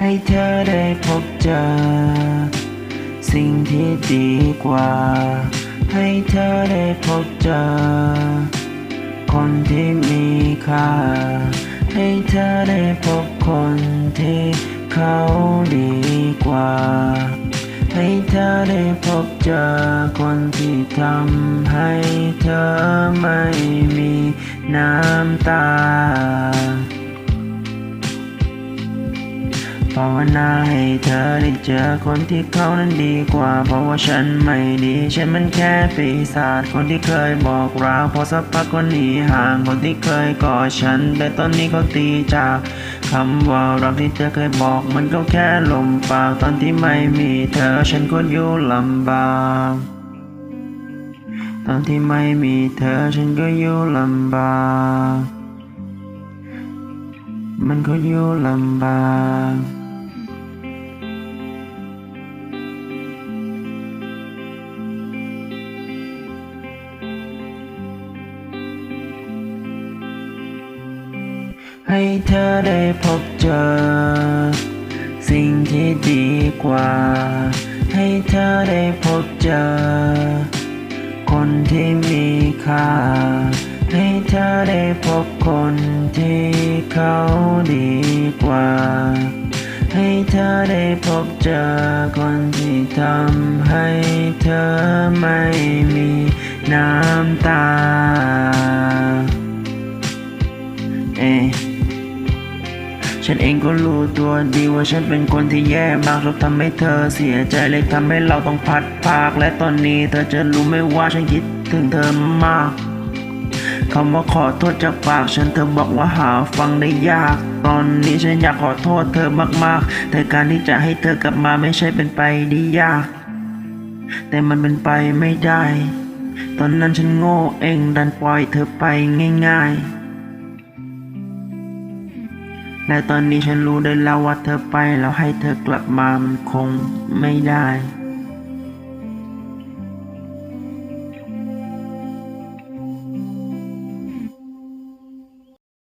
ให้เธอได้พบเจอ สิ่งที่ดีกว่า ให้เธอได้พบเจอ คนที่มีค่า ให้เธอได้พบคนที่เขาดีกว่า ให้เธอได้พบเจอคนที่ทำให้เธอไม่มีน้ำตา ภาวนาให้เธอได้เจอคนที่เขานั้นดีกว่า เพราะว่าฉันไม่ดี ฉันมันแค่ปีศาจคนที่เคยบอกเราพอสักพักก็หนีห่างคนที่เคยกอดฉัน แต่ตอนนี้เขาตีจากคำว่ารักที่เธอเคยบอกมันก็แค่ลมปากตอนที่ไม่มีเธอฉันก็อยู่ลำบากตอนที่ไม่มีเธอฉันก็อยู่ลำบากมันก็อยู่ลำบาก ให้เธอได้พบเจอ สิ่งที่ดีกว่า ให้เธอได้พบเจอ คนที่มีค่า ให้เธอได้พบคนที่เขาดีกว่า ให้เธอได้พบเจอคนที่ทำให้เธอไม่มีน้ำตา เอ๊ะ ฉันเองก็รู้ตัวดีว่าฉันเป็นคนที่แย่มากชอบทำให้เธอเสียใจเลยทำให้เราต้องพัดพากและตอนนี้เธอจะรู้ไหมว่าฉันคิดถึงเธอมากคำว่าขอโทษจากปากฉันเธอบอกว่าหาฟังได้ยาก ตอนนี้ฉันอยากขอโทษเธอมากๆ แต่การที่จะให้เธอกลับมาไม่ใช่เป็นไปได้ยาก แต่มันเป็นไปไม่ได้ ตอนนั้นฉันโง่เองดันปล่อยเธอไปง่าย ๆ และตอนนี้ฉันรู้ได้แล้วว่าเธอไปแล้วให้เธอกลับมามันคงไม่ได้